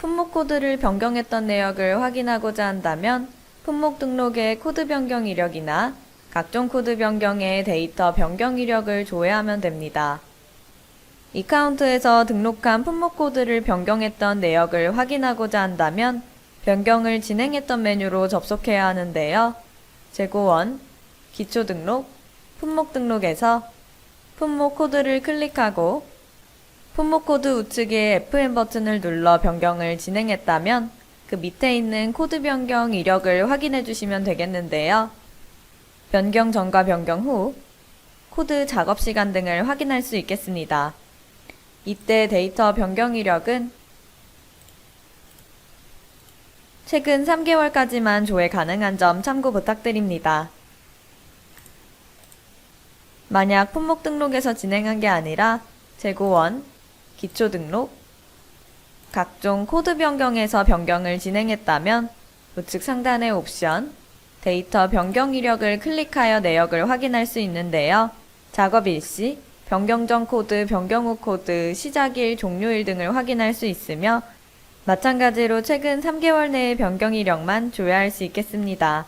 품목 코드를 변경했던 내역을 확인하고자 한다면 품목 등록의 코드 변경 이력이나 각종 코드 변경의 데이터 변경 이력을 조회하면 됩니다. 이카운트에서 등록한 품목 코드를 변경했던 내역을 확인하고자 한다면 변경을 진행했던 메뉴로 접속해야 하는데요. 재고원, 기초 등록, 품목 등록에서 품목 코드를 클릭하고 품목 코드 우측의 FM 버튼을 눌러 변경을 진행했다면 그 밑에 있는 코드 변경 이력을 확인해 주시면 되겠는데요. 변경 전과 변경 후 코드 작업 시간 등을 확인할 수 있겠습니다. 이때 데이터 변경 이력은 최근 3개월까지만 조회 가능한 점 참고 부탁드립니다. 만약 품목 등록에서 진행한 게 아니라 재고원, 기초 등록, 각종 코드 변경에서 변경을 진행했다면 우측 상단의 옵션, 데이터 변경 이력을 클릭하여 내역을 확인할 수 있는데요. 작업 일시, 변경 전 코드, 변경 후 코드, 시작일, 종료일 등을 확인할 수 있으며 마찬가지로 최근 3개월 내의 변경 이력만 조회할 수 있겠습니다.